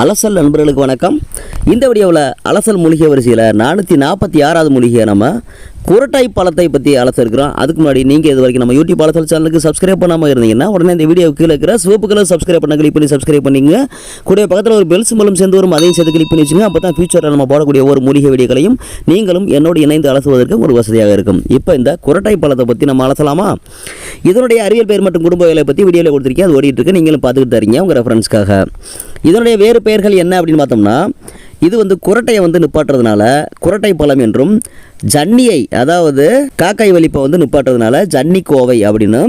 அலசல் நண்பர்களுக்கு வணக்கம். இந்த வீடியோவில் அலசல் மூலிகை வரிசையில் நானூற்றி நாற்பத்தி ஆறாவது மூலிகையை நம்ம குரட்டாய் பழத்தை பற்றி அலச இருக்கிறோம் அதுக்கு முன்னாடி நீங்கள் இது வரைக்கும் நம்ம யூடியூப் அலசல் சேனலுக்கு சப்ஸ்கிரைப் பண்ணாமல் இருந்தீங்கன்னா உடனே இந்த வீடியோ கீழே இருக்கிற சிவப்பு கலர் சப்ஸ்கிரைப் பண்ண கிளிக் பண்ணி சப்ஸ்கிரைப் பண்ணிங்க கூட பக்கத்தில் ஒரு பெல் சிம்பலும் சேர்ந்து வரும் அதையும் சேர்த்து கிளிக் பண்ணி வச்சுங்க அப்போ தான் ஃபியூச்சரில் நம்ம போடக்கூடிய ஒரு மூலிகை வீடியோக்களையும் நீங்களும் என்னோடு இணைந்து அலசுவதற்கு ஒரு வசதியாக இருக்கும். இப்போ இந்த குரட்டாய் பழத்தை பற்றி நம்ம அலசலாமா? இதனுடைய அறிவியல் பெயர் மற்றும் குடும்ப வேலை பற்றி வீடியோவில் கொடுத்துருக்கேன். அது ஓடிட்டு இருக்கு. நீங்களும் பார்த்துக்கிட்டு தரீங்க உங்கள் ரெஃபரன்ஸ்க்காக இதனுடைய வேறு பெயர்கள் என்ன அப்படின்னு பார்த்தோம்னா இது வந்து குரட்டையை வந்து நிப்பாட்டுறதுனால குரட்டை பழம் என்றும் ஜன்னியை அதாவது காக்காய் வலிப்பை வந்து நிப்பாட்டுறதுனால ஜன்னி கோவை அப்படின்னு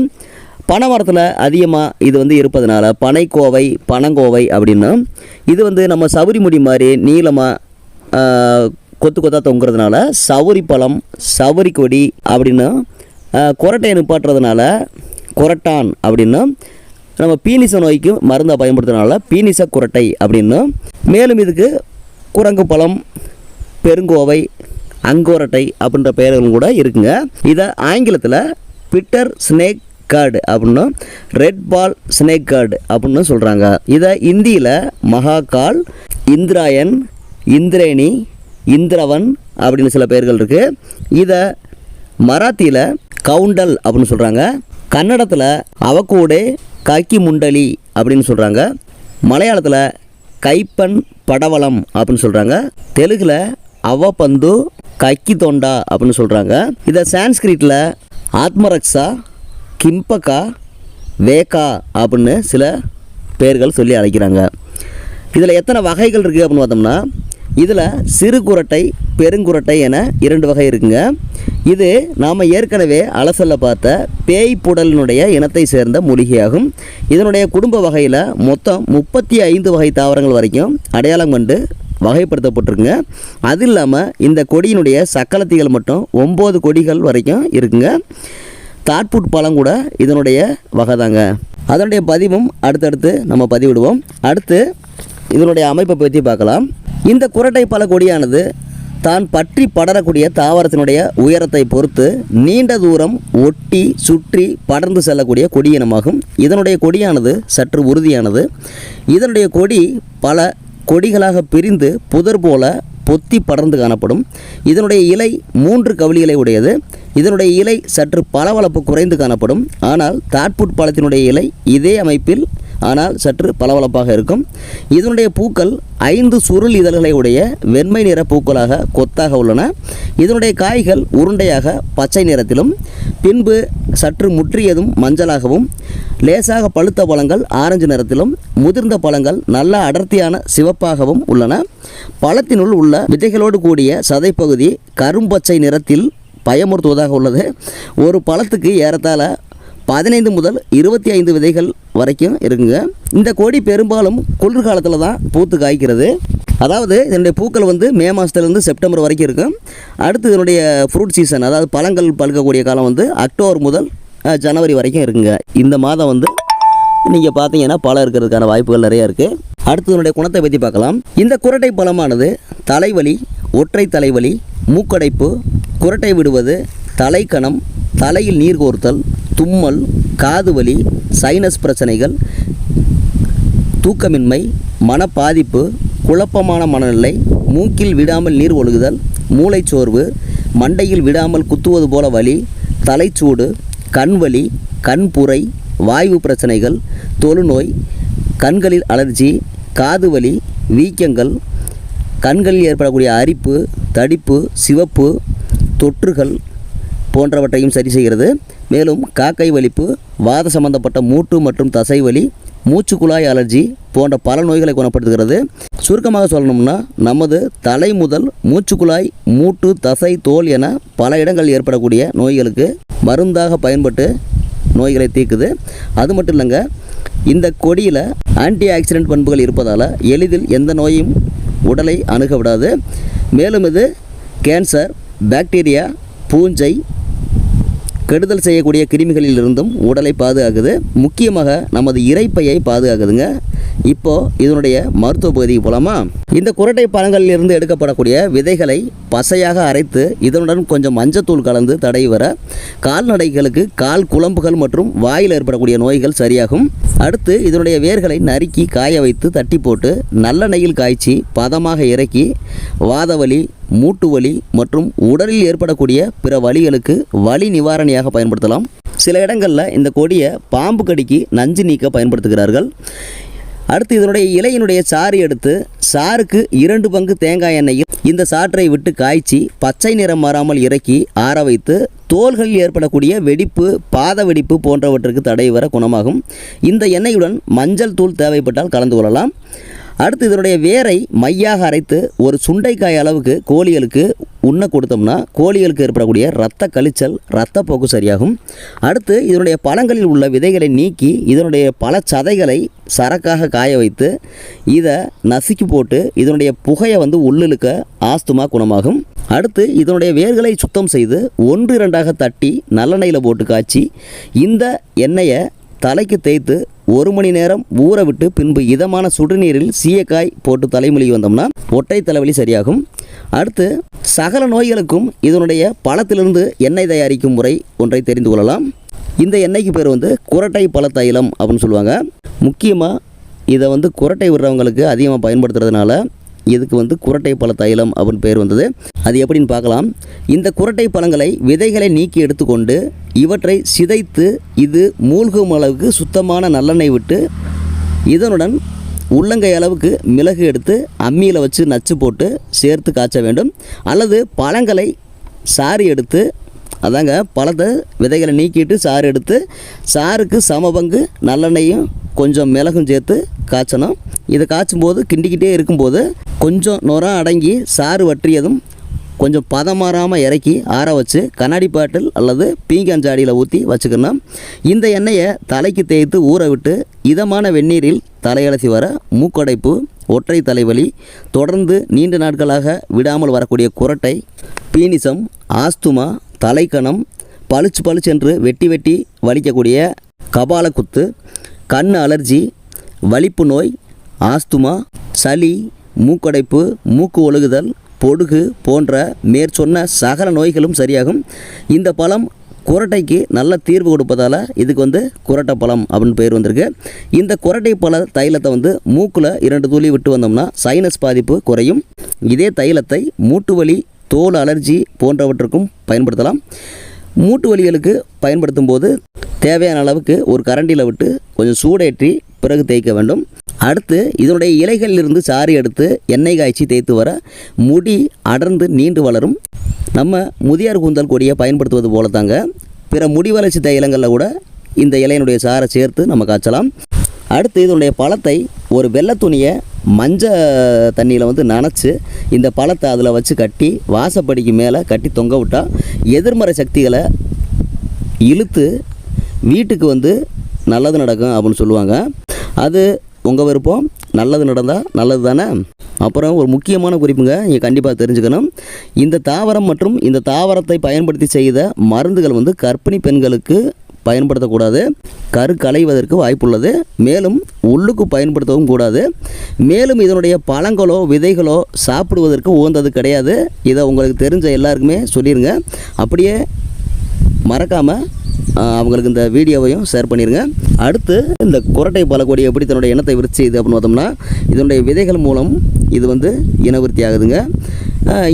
பனைமரத்தில் அதிகமாக இது வந்து இருப்பதனால பனைக்கோவை பனங்கோவை அப்படின்னு இது வந்து நம்ம சவுரி முடி மாதிரி நீளமாக கொத்து கொத்தா தொங்குறதுனால சவுரி பழம் சவுரி கொடி அப்படின்னு குரட்டையை நிப்பாட்டுறதுனால குரட்டான் அப்படின்னு நம்ம பீனிச நோய்க்கு மருந்தாக பயன்படுத்துறதுனால பீனிச குரட்டை அப்படின்னு மேலும் இதுக்கு குரங்கு பழம் பெருங்கோவை அங்கோரட்டை அப்படின்ற பெயர்களும் கூட இருக்குங்க. இதை ஆங்கிலத்தில் பிட்டர் ஸ்னேக் கார்டு அப்படின்னு ரெட் பால் ஸ்னேக் கார்டு அப்படின்னு சொல்கிறாங்க இதை இந்தியில் மகாகால் இந்திராயன் இந்திரேணி இந்திரவன் அப்படின்னு சில பெயர்கள் இருக்குது இதை மராத்தியில் கவுண்டல் அப்படின்னு சொல்கிறாங்க கன்னடத்தில் அவக்கூடே காக்கி முண்டலி அப்படின்னு சொல்கிறாங்க மலையாளத்தில் கைப்பன் படவளம் அப்படின்னு சொல்கிறாங்க தெலுங்கில் அவபந்து கக்கி தொண்டா அப்படின்னு சொல்கிறாங்க இதை சான்ஸ்கிரிட்டில் ஆத்மரக்ஷா கிம்பக்கா வேகா அப்படின்னு சில பேர்கள் சொல்லி அழைக்கிறாங்க. இதில் எத்தனை வகைகள் இருக்குது அப்படின்னு பார்த்தோம்னா இதில் சிறு குரட்டை பெருங்குரட்டை என இரண்டு வகை இருக்குங்க. இது நாம் ஏற்கனவே அலசல்ல பார்த்த பேய் புடலினுடைய இனத்தை சேர்ந்த மூலிகையாகும். இதனுடைய குடும்ப வகையில் மொத்தம் முப்பத்தி ஐந்து வகை தாவரங்கள் வரைக்கும் அடையாளம் கண்டு வகைப்படுத்தப்பட்டிருக்குங்க. அது இல்லாமல் இந்த கொடியினுடைய சக்கலத்திகள் மட்டும் ஒம்பது கொடிகள் வரைக்கும் இருக்குங்க. தாட்புட் பழம் கூட இதனுடைய வகை தாங்க அதனுடைய பதிவும் அடுத்தடுத்து நம்ம பதிவிடுவோம். அடுத்து இதனுடைய அமைப்பை பற்றி பார்க்கலாம். இந்த குரட்டை பல கொடியானது தான் பற்றி படரக்கூடிய தாவரத்தினுடைய உயரத்தை பொறுத்து நீண்ட தூரம் ஒட்டி சுற்றி படர்ந்து செல்லக்கூடிய கொடியினமாகும் இதனுடைய கொடியானது சற்று உறுதியானது. இதனுடைய கொடி பல கொடிகளாக பிரிந்து புதர் போல பொத்தி படர்ந்து காணப்படும். இதனுடைய இலை மூன்று கவலிகளை உடையது. இதனுடைய இலை சற்று பளவளப்பு குறைந்து காணப்படும். ஆனால் தாட்புட் பழத்தினுடைய இலை இதே அமைப்பில் ஆனால் சற்று பளபளப்பாக இருக்கும். இதனுடைய பூக்கள் ஐந்து சுருள் இதழ்களை உடைய வெண்மை நிற பூக்களாக கொத்தாக உள்ளன. இதனுடைய காய்கள் உருண்டையாக பச்சை நிறத்திலும் பின்பு சற்று முற்றியதும் மஞ்சளாகவும் லேசாக பழுத்த பழங்கள் ஆரஞ்சு நிறத்திலும் முதிர்ந்த பழங்கள் நல்ல அடர்த்தியான சிவப்பாகவும் உள்ளன. பழத்தினுள் உள்ள விதைகளோடு கூடிய சதைப்பகுதி கரும்பச்சை நிறத்தில் பயமுறுத்துவதாக உள்ளது. ஒரு பழத்துக்கு ஏறத்தாழ பதினைந்து முதல் இருபத்தி ஐந்து விதைகள் வரைக்கும் இருக்குங்க. இந்த கொடி பெரும்பாலும் குளிர்காலத்தில் தான் பூத்து காய்க்கிறது. அதாவது இதனுடைய பூக்கள் வந்து மே மாதத்துலேருந்து செப்டம்பர் வரைக்கும் இருக்கும். அடுத்து இதனுடைய ஃப்ரூட் சீசன் அதாவது பழங்கள் பழுக்கக்கூடிய காலம் வந்து அக்டோபர் முதல் ஜனவரி வரைக்கும் இருக்குங்க. இந்த மாதம் வந்து நீங்கள் பார்த்தீங்கன்னா பழம் இருக்கிறதுக்கான வாய்ப்புகள் நிறையா இருக்குது அடுத்து இதனுடைய குணத்தை பற்றி பார்க்கலாம். இந்த குரட்டை பழமானது தலைவலி ஒற்றை தலைவலி மூக்கடைப்பு குரட்டை விடுவது தலைக்கணம் தலையில் நீர் கோர்த்தல் தும்மல் காது வலி சைனஸ் பிரச்சனைகள் தூக்கமின்மை மனப்பாதிப்பு குழப்பமான மனநிலை மூக்கில் விடாமல் நீர் ஒழுகுதல் மூளைச்சோர்வு மண்டையில் விடாமல் குத்துவது போல வலி தலைச்சூடு கண்வலி கண்புரை வாய்வு பிரச்சனைகள் தொழுநோய் கண்களில் அலர்ஜி காது வலி வீக்கங்கள் கண்களில் ஏற்படக்கூடிய அரிப்பு தடிப்பு சிவப்பு தொற்றுகள் போன்றவற்றையும் சரி செய்கிறது. மேலும் காக்கை வலிப்பு வாத சம்பந்தப்பட்ட மூட்டு மற்றும் தசை வலி மூச்சுக்குழாய் அலர்ஜி போன்ற பல நோய்களை குணப்படுத்துகிறது. சுருக்கமாக சொல்லணும்னா நமது தலை முதல் மூச்சுக்குழாய் மூட்டு தசை தோல் என பல இடங்கள் ஏற்படக்கூடிய நோய்களுக்கு மருந்தாக பயன்பட்டு நோய்களை தீர்க்குது. அது மட்டும் இல்லைங்க இந்த கொடியில் ஆன்டி ஆக்சிடென்ட் பண்புகள் இருப்பதால் எளிதில் எந்த நோயும் உடலை அணுக விடாது. மேலும் இது கேன்சர் பாக்டீரியா பூஞ்சை கெடுதல் செய்யக்கூடிய கிருமிகளில் இருந்தும் உடலை பாதுகாக்குது. முக்கியமாக நமது இறைப்பையை பாதுகாக்குதுங்க. இப்போது இதனுடைய மருத்துவ பகுதிக்கு போகலாமா இந்த குரட்டை பழங்களில் இருந்து எடுக்கப்படக்கூடிய விதைகளை பசையாக அரைத்து இதனுடன் கொஞ்சம் மஞ்சத்தூள் கலந்து தடை வர கால்நடைகளுக்கு கால் குழம்புகள் மற்றும் வாயில் ஏற்படக்கூடிய நோய்கள் சரியாகும். அடுத்து இதனுடைய வேர்களை நறுக்கி காய வைத்து தட்டி போட்டு நல்லெண்ணெயில் காய்ச்சி பதமாக இறக்கி வாதவலி மூட்டு வலி மற்றும் உடலில் ஏற்படக்கூடிய பிற வலிகளுக்கு வலி நிவாரணியாக பயன்படுத்தலாம். சில இடங்களில் இந்த கொடியை பாம்பு கடிக்கு நஞ்சு நீக்க பயன்படுத்துகிறார்கள். அடுத்து இதனுடைய இலையினுடைய சாறு எடுத்து சாருக்கு இரண்டு பங்கு தேங்காய் எண்ணெயில் இந்த சாற்றை விட்டு காய்ச்சி பச்சை நிறம் மாறாமல் இறக்கி ஆற வைத்து தோள்களில் ஏற்படக்கூடிய வெடிப்பு பாத வெடிப்பு போன்றவற்றுக்கு தடை வர குணமாகும். இந்த எண்ணெயுடன் மஞ்சள் தூள் தேவைப்பட்டால் கலந்து கொள்ளலாம். அடுத்து இதனுடைய வேரை மையாக அரைத்து ஒரு சுண்டைக்காய் அளவுக்கு கோழிகளுக்கு உண்ண கொடுத்தோம்னா கோழிகளுக்கு ஏற்படக்கூடிய இரத்த கழிச்சல் இரத்தப்போக்கு சரியாகும். அடுத்து இதனுடைய பழங்களில் உள்ள விதைகளை நீக்கி இதனுடைய பல சதைகளை சரக்காக காய வைத்து இதை நசுக்கி போட்டு இதனுடைய புகையை வந்து உள்ளிழுக்க ஆஸ்துமா குணமாகும். அடுத்து இதனுடைய வேர்களை சுத்தம் செய்து ஒன்று இரண்டாக தட்டி நல்லெண்ணெயில் போட்டு காய்ச்சி இந்த எண்ணெயை தலைக்கு தேய்த்து ஒரு மணி நேரம் ஊற விட்டு பின்பு இதமான சுடுநீரில் சீயக்காய் போட்டு தலைமொழி வந்தோம்னா ஒற்றை தலைவலி சரியாகும். அடுத்து சகல நோய்களுக்கும் இதனுடைய பழத்திலிருந்து எண்ணெய் தயாரிக்கும் முறை ஒன்றை தெரிந்து கொள்ளலாம். இந்த எண்ணெய்க்கு பேர் வந்து குரட்டை பழத்தைலம் அப்படின்னு சொல்லுவாங்க. முக்கியமாக இதை வந்து குரட்டை விடுறவங்களுக்கு அதிகமாக பயன்படுத்துறதுனால இதுக்கு வந்து குரட்டை பழ தைலம் அப்படின்னு பேர் வந்தது. அது எப்படின்னு பார்க்கலாம். இந்த குரட்டை பழங்களை விதைகளை நீக்கி எடுத்துக்கொண்டு இவற்றை சிதைத்து இது மூழ்கும் அளவுக்கு சுத்தமான நல்லெண்ணெய் விட்டு இதனுடன் உள்ளங்கை அளவுக்கு மிளகு எடுத்து அம்மியில் வச்சு நச்சு போட்டு சேர்த்து காய்ச்ச வேண்டும். அல்லது பழங்களை சாறு எடுத்து அதாங்க பழத்தை விதைகளை நீக்கிட்டு சாறு எடுத்து சாருக்கு சமபங்கு நல்லெண்ணெயும் கொஞ்சம் மிளகும் சேர்த்து காய்ச்சணும். இதை காய்ச்சும் போது கிண்டிக்கிட்டே இருக்கும்போது கொஞ்சம் நுரம் அடங்கி சாறு வற்றியதும் கொஞ்சம் பதம் மாறாமல் இறக்கி ஆற வச்சு கண்ணாடி பாட்டில் அல்லது பீங்கஞ்சாடியில் ஊற்றி வச்சுக்கணும். இந்த எண்ணெயை தலைக்கு தேய்த்து ஊற விட்டு இதமான வெந்நீரில் தலையலசி வர மூக்கடைப்பு ஒற்றை தலைவலி தொடர்ந்து நீண்ட நாட்களாக விடாமல் வரக்கூடிய குரட்டை பீனிசம் ஆஸ்துமா தலைக்கணம் பளிச்சு பளிச்சு என்று வெட்டி வெட்டி வலிக்கக்கூடிய கபால குத்து கண் அலர்ஜி வலிப்பு நோய் ஆஸ்துமா சளி மூக்கடைப்பு மூக்கு ஒழுகுதல் பொடுகு போன்ற மேற்சொன்ன சகல நோய்களும் சரியாகும். இந்த பழம் குரட்டைக்கு நல்ல தீர்வு கொடுப்பதால் இதுக்கு வந்து குரட்டை பழம் அப்படின்னு பேர் வந்திருக்கு. இந்த குரட்டை பழ தைலத்தை வந்து மூக்கில் இரண்டு துளி விட்டு வந்தோம்னா சைனஸ் பாதிப்பு குறையும். இதே தைலத்தை மூட்டு வலி தோல் அலர்ஜி போன்றவற்றுக்கும் பயன்படுத்தலாம். மூட்டு வலிகளுக்கு பயன்படுத்தும் போது தேவையான அளவுக்கு ஒரு கரண்டியில் விட்டு கொஞ்சம் சூடேற்றி பிறகு தேய்க்க வேண்டும். அடுத்து இதனுடைய இலைகளிலிருந்து சாறு எடுத்து எண்ணெய் காய்ச்சி தேய்த்து வர முடி அடர்ந்து நீண்டு வளரும். நம்ம முதியார் கூந்தல் கொடியை பயன்படுத்துவது போல தாங்க பிற முடி வளர்ச்சி தைலங்களில் கூட இந்த இலையினுடைய சாறை சேர்த்து நம்ம காய்ச்சலாம். அடுத்து இதனுடைய பழத்தை ஒரு வெள்ளை துணியை மஞ்சள் தண்ணியில் வந்து நனைச்சி இந்த பழத்தை அதில் வச்சு கட்டி வாசப்படிக்கு மேலே கட்டி தொங்க விட்டால் எதிர்மறை சக்திகளை இழுத்து வீட்டுக்கு வந்து நல்லது நடக்கும் அப்படின்னு சொல்லுவாங்க. அது உங்கள் விருப்பம். நல்லது நடந்தால் நல்லது தானே? அப்புறம் ஒரு முக்கியமான குறிப்புங்க நீங்கள் கண்டிப்பாக தெரிஞ்சுக்கணும். இந்த தாவரம் மற்றும் இந்த தாவரத்தை பயன்படுத்தி செய்த மருந்துகள் வந்து கர்ப்பிணி பெண்களுக்கு பயன்படுத்தக்கூடாது. கரு களைவதற்கு வாய்ப்புள்ளது. மேலும் உள்ளுக்கு பயன்படுத்தவும் கூடாது. மேலும் இதனுடைய பழங்களோ விதைகளோ சாப்பிடுவதற்கு உகந்தது கிடையாது. இதை உங்களுக்கு தெரிஞ்ச எல்லாருக்குமே சொல்லிடுங்க அப்படியே மறக்காமல் அவங்களுக்கு இந்த வீடியோவையும் ஷேர் பண்ணிடுங்க அடுத்து இந்த குரட்டை பழக்கொடி எப்படி தன்னுடைய இனத்தை விரிச்சு இது அப்படின்னு பார்த்தோம்னா இதனுடைய விதைகள் மூலம் இது வந்து இனவிருத்தி ஆகுதுங்க.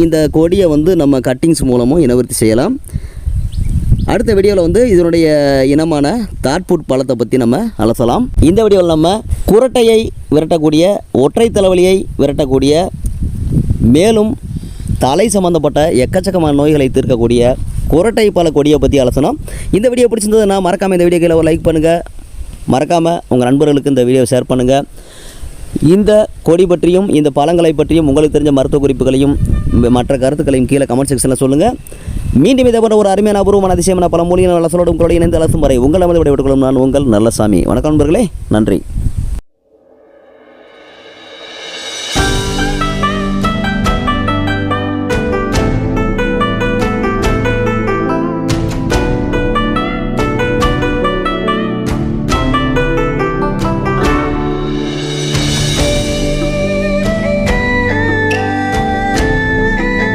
இந்த கொடியை வந்து நம்ம கட்டிங்ஸ் மூலமும் இனவிருத்தி செய்யலாம். அடுத்த வீடியோவில் வந்து இதனுடைய இனமான தாட்புட் பழத்தை பற்றி நம்ம அலசலாம். இந்த வீடியோவில் நம்ம குரட்டையை விரட்டக்கூடிய ஒற்றை தலைவலியை விரட்டக்கூடிய மேலும் தலை சம்பந்தப்பட்ட எக்கச்சக்கமான நோய்களை தீர்க்கக்கூடிய குரட்டை பல கொடியை பற்றி அலசணும் இந்த வீடியோ பிடிச்சிருந்ததுன்னா மறக்காமல் இந்த வீடியோ கீழே ஒரு லைக் பண்ணுங்கள் மறக்காமல் உங்கள் நண்பர்களுக்கு இந்த வீடியோ ஷேர் பண்ணுங்கள் இந்த கொடி பற்றியும் இந்த பழங்களை பற்றியும் உங்களுக்கு தெரிஞ்ச மருத்துவ குறிப்புகளையும் மற்ற கருத்துக்களையும் கீழே கமெண்ட் செக்ஷனில் சொல்லுங்கள் மீண்டும் இதை போன்ற ஒரு அருமையான அபூர்வமான அதிசயமான பல மொழியான வளசலோடு உங்களோட இணைந்து அலசும் வரை உங்கள் நமது விடைபெற்றுக் கொள்ளும் நான் உங்கள் நல்லசாமி. வணக்கம் நண்பர்களே நன்றி.